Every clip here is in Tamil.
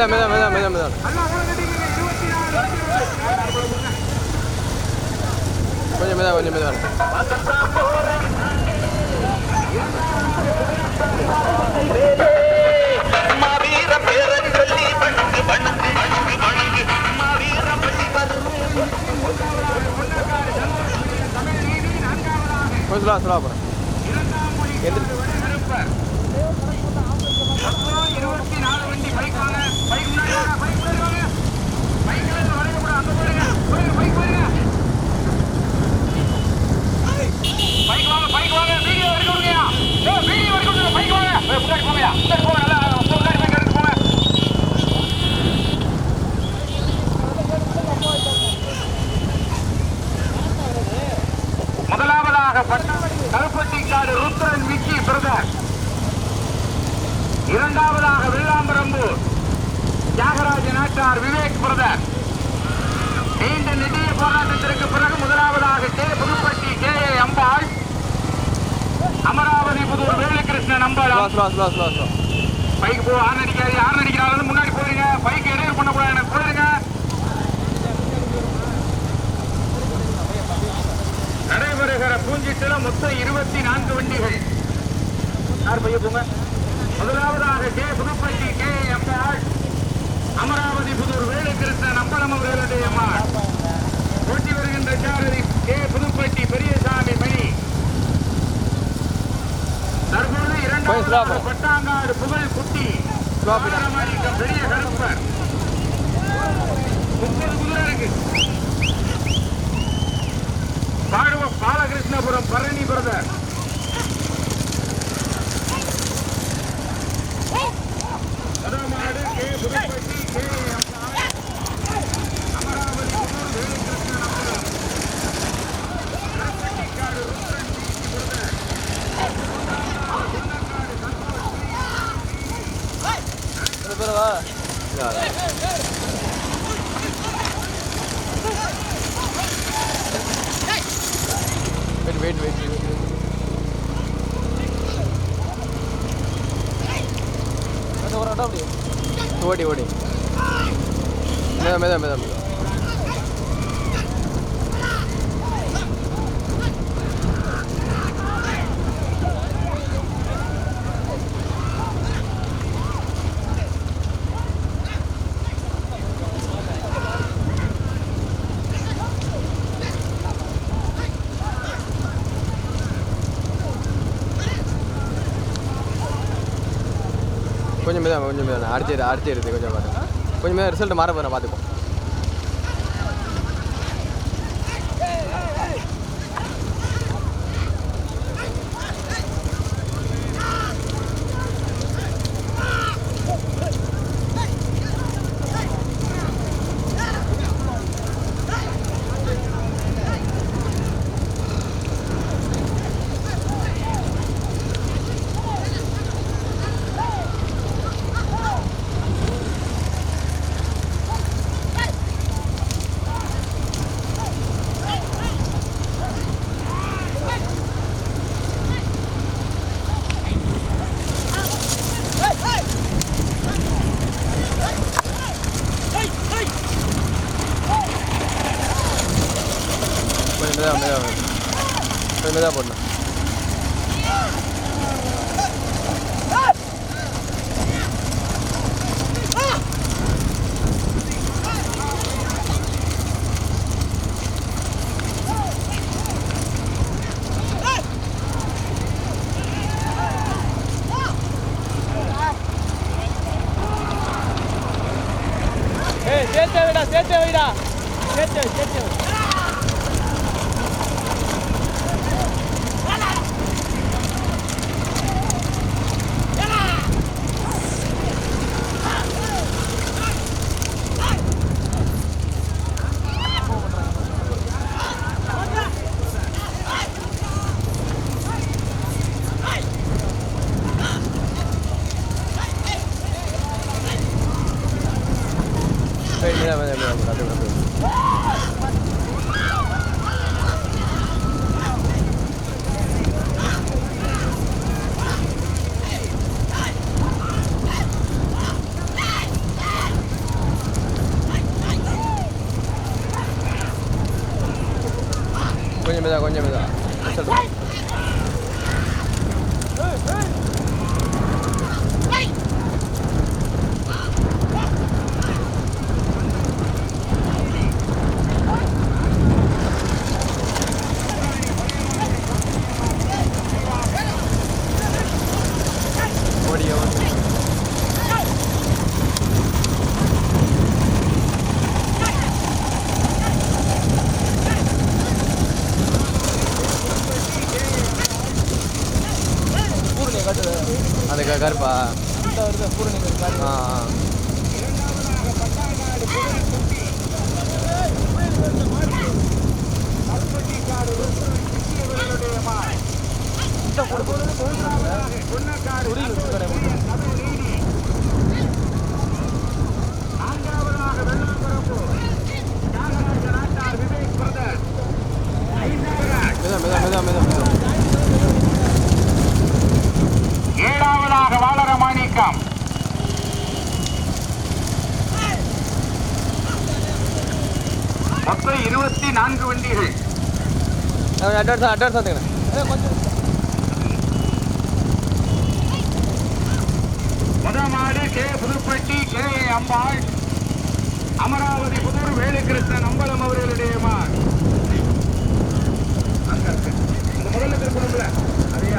மெதா மெதா மெதா மெதா மெதா கொஞ்சம் மெதா கொஞ்சம் மெதா. கொஞ்சம் சொல்லா சொல்லா போகிறேன் இருபத்தி நாலு வண்டி பைக் வாங்க பைக் முன்னாடி வாங்க பைக் முன்னாடி வாங்க பைக் வரைக்கும் கூட அங்க போடுங்க போடுங்க பைக் போடுங்க பைக் வாங்க பைக் வாங்க வீடியோ வரைக்கும் விடுங்கயா ஏ வீடியோ வரைக்கும் விடுங்க பைக் வாங்க ஏய், முன்னாடி போங்கயா முன்னாடி போங்க நல்லா முன்னாடி பைக் எடுத்து போங்க முதலாவதாக கருப்பட்டிக்காடு ருத்ரன் விக்கி பிரதர். இரண்டாவதாக வெள்ளாம்பரம்பூர் தியாகராஜ நாட்டார் விவேக் பிரதர். நீண்ட நெடிய போராட்டத்திற்கு பிறகு முதலாவதாக K. Puduppatti K. A. Ambal. Amaravathi Pudur Velukrishnan Ambal. Bike போ ஆறு அடிக்காது ஆறு அடிக்கிறாங்க முன்னாடி போயிருங்க. பைக் இடையூறு பண்ணக்கூடாது எனக்கு போயிருங்க நடைபெறுகிற பூஞ்சிட்டில மொத்தம் இருபத்தி நான்கு வண்டிகள். யார் பைய போங்க? முதலாவதாக K. Puduppatti K. MR Amaravathi Pudur Velukrishnan Ambalam அவர்களுடைய அம்மாள் ஓட்டி வருகின்ற சாரதி கே. புதுப்பட்டி பெரியசாமி மணி. slow இரண்டாவது. பட்டாங்காடு புகழ் குட்டி. பெரிய கருப்பர். முப்பது குதிரை இருக்கு பாடுவ Balakrishnapuram Bharani brother கடமாடு K Puduppatti K Ammal. Amaravathi Pudur Velukrishnan Ambalam. Karuppattikadu Rudran D. Brother. இது பேர் வா வெயிட் வெயிட் வெயிட் வெயிட் ஓடி ஓடி. மெதா மெதா மெதா மெதா கொஞ்சம் மெதா கொஞ்சம் அடுத்து அடுத்து எடுத்து கொஞ்சம் பாரு கொஞ்சம் ரிசல்ட் மாற போகிறேன் பார்த்துப்போம் கொஞ்சம் மெதா கொஞ்சம் மெதா ரிசல்ட் ஓடியோ பூரணி காட்டுது இருக்கா கருப்பா இந்த ஆ மெதா மெதா மெதா மெதா மெதா ஏழாவதாக வாளர மாணிக்கம் மொத்தம் இருபத்தி நான்கு வண்டிகள் அட்வான்ஸ் அட்வான்ஸ் பார்த்துக்கண்ணே முதமாடு கே புதுப்பட்டி கே அம்பாள் அமராவதி புதூர் வேலுகிருஷ்ணன் அம்பலம் அவர்களுடைய மார் முதல்ல திருப்பணும்ல அதே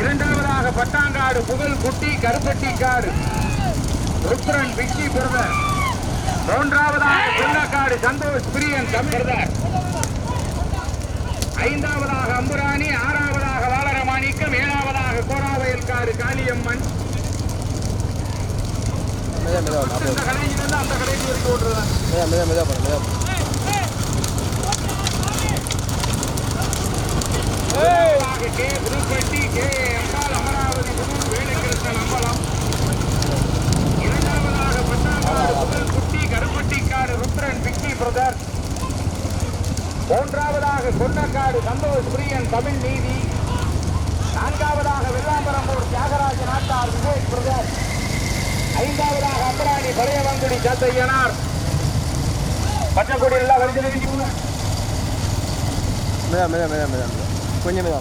இரண்டாவதாக பட்டாங்காடு புகழ் குட்டி கருப்பட்டி காடு ருத்ரன் விக்கி பிரதர் மூன்றாவதாக கொல்லக்காடு சந்தோஷ் பிரியன் தமிழர் ஐந்தாவதாக அம்புராணி ஆறாவதாக வாளரமாணிக்கம் ஏழாவதாக கோராவயல்காடு காளியம்மன் இந்த கடையிலிருந்து அந்த கடைக்கு வரைக்கும் பண்ணு. கே புதுப்பட்டி கே எம்பால் அமராவதி புதூர் வேலுக்கிருஷ்ணன் அம்பலம் இரண்டாவதாக பட்டாங்காடு புகழ் குட்டி கருப்பட்டிக்காடு ருத்ரன் விக்கி பிரதர் மூன்றாவதாக கொன்னக்காடு சந்தோஷ் பிரியன் தமிழ் நீதி. நான்காவதாக வெள்ளாம்பரம்பூர் தியாகராஜ நாட்டார் விவேக் பிரதர். ஐந்தாவதாக அம்பராணி பழையவங்குடி சாத்தையனார். பச்சைக்கொடி எல்லாம் வரிசை கொஞ்சம் மெதா.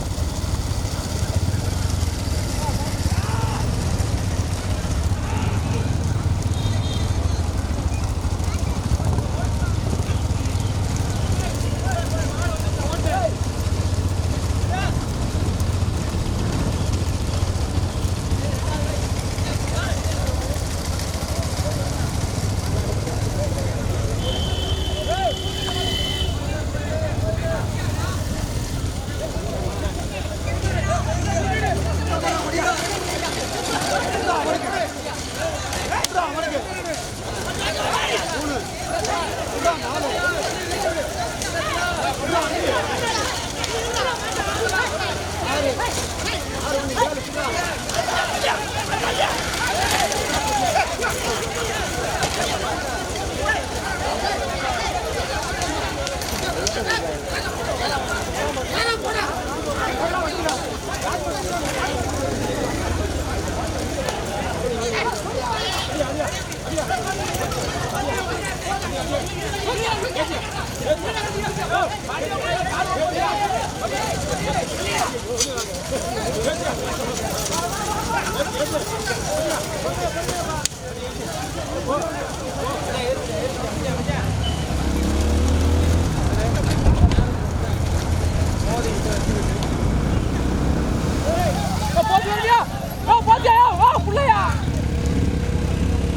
போச்சு வரியா ஓ போச்சியா ஓ புள்ளையா?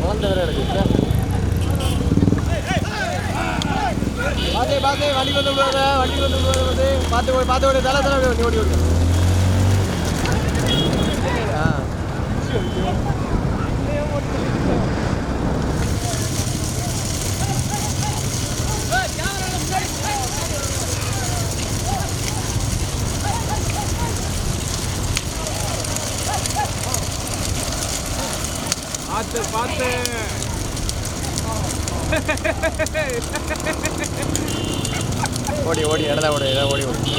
குழந்தை வேற இருக்கு. பாத்தே பாத்தே வண்டி வந்து விடுவாங்க வண்டி வந்து விடுவாங்க வந்து பார்த்து ஓடி பார்த்து ஓடி தலை தலை ஓடி ஓடி ஓடி. ஆ. பார்த்து பார்த்து ஓடி ஓடி இடதா ஓடி இடதா ஓடி ஓடி.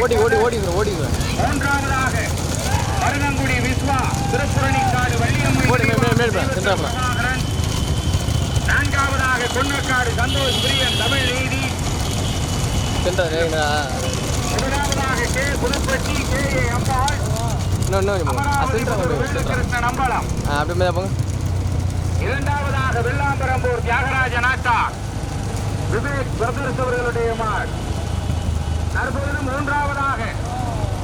ஓடி ஓடி விவேக் ஓடி ஓடி மூன்றாவதாக மருதங்குடி விஸ்வா திருப்புரணிக்காடு வள்ளியம்மை ஓடி, மேல், நான்காவதாக கொன்னக்காடு சந்தோஷ் பிரியன் தமிழ் நீதி முதலாவதாக K Puduppatti K A Ambal இன்னும் இன்னும் கொஞ்சம் போங்க. ஆ, இரண்டாவதாக வெள்ளாம்பரம்பூர் தியாகராஜ நாட்டார் விவேக் பிரதர்ஸ் அவர்களுடைய மாட். தற்பொழுது மூன்றாவதாக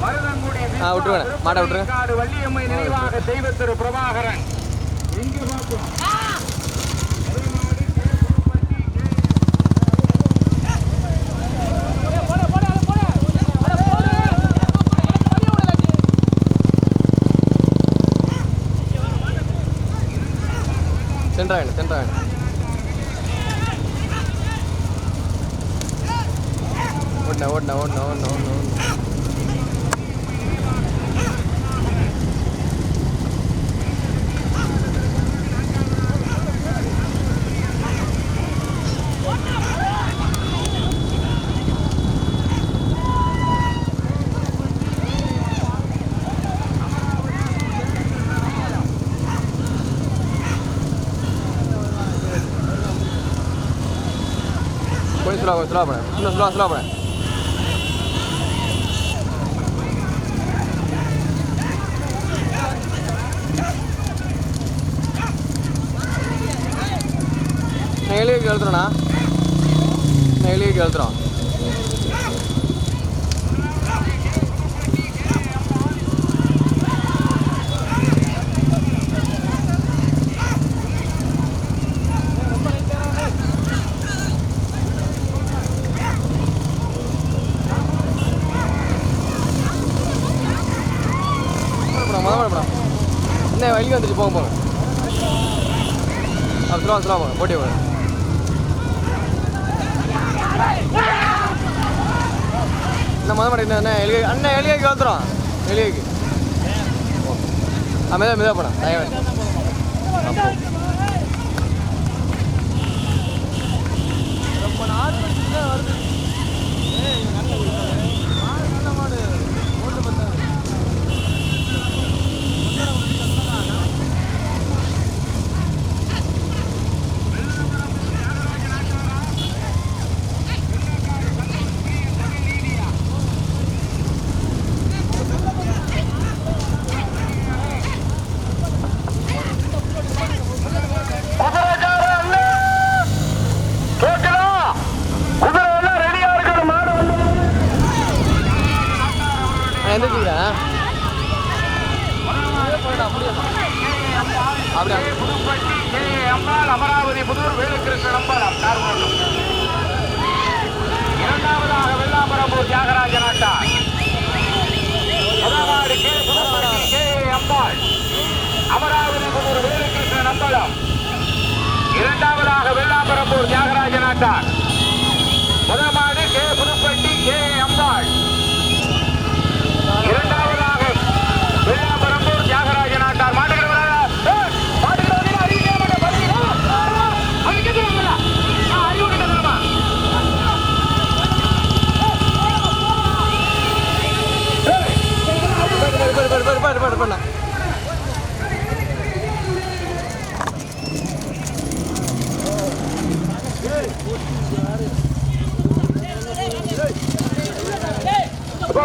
மருதங்குடி ஆ, விட்டுருவேன். மாட்டை விட்டுருங்க. காடு வள்ளியம்மை நினைவாக தெய்வ திரு பிரபாகரன். எங்க பார்ப்போம். సెంటర్ అండి సెంటర్ అండి ఓడినా ఓడినా ఓడినా ఓడినా ఓడినా கொஞ்சம் ஸ்லோ கொஞ்சம் ஸ்லோ பண்ண இன்னும் ஸ்லோ ஸ்லோ பண்ண நான் எளியக்கு எழுத்துறேண்ணா நான் எளியக்கு எழுத்துறோம் என்ன வெளியே வந்துச்சு போங்க போங்க. அப்போ ஸ்லோ போங்க போட்டி போங்க இந்த மொதல் படம் என்ன எலிகை அண்ணன் எலிகைக்கு வந்துடும் எலிகைக்கு. ஆ மெதா மெதா படம் தயவு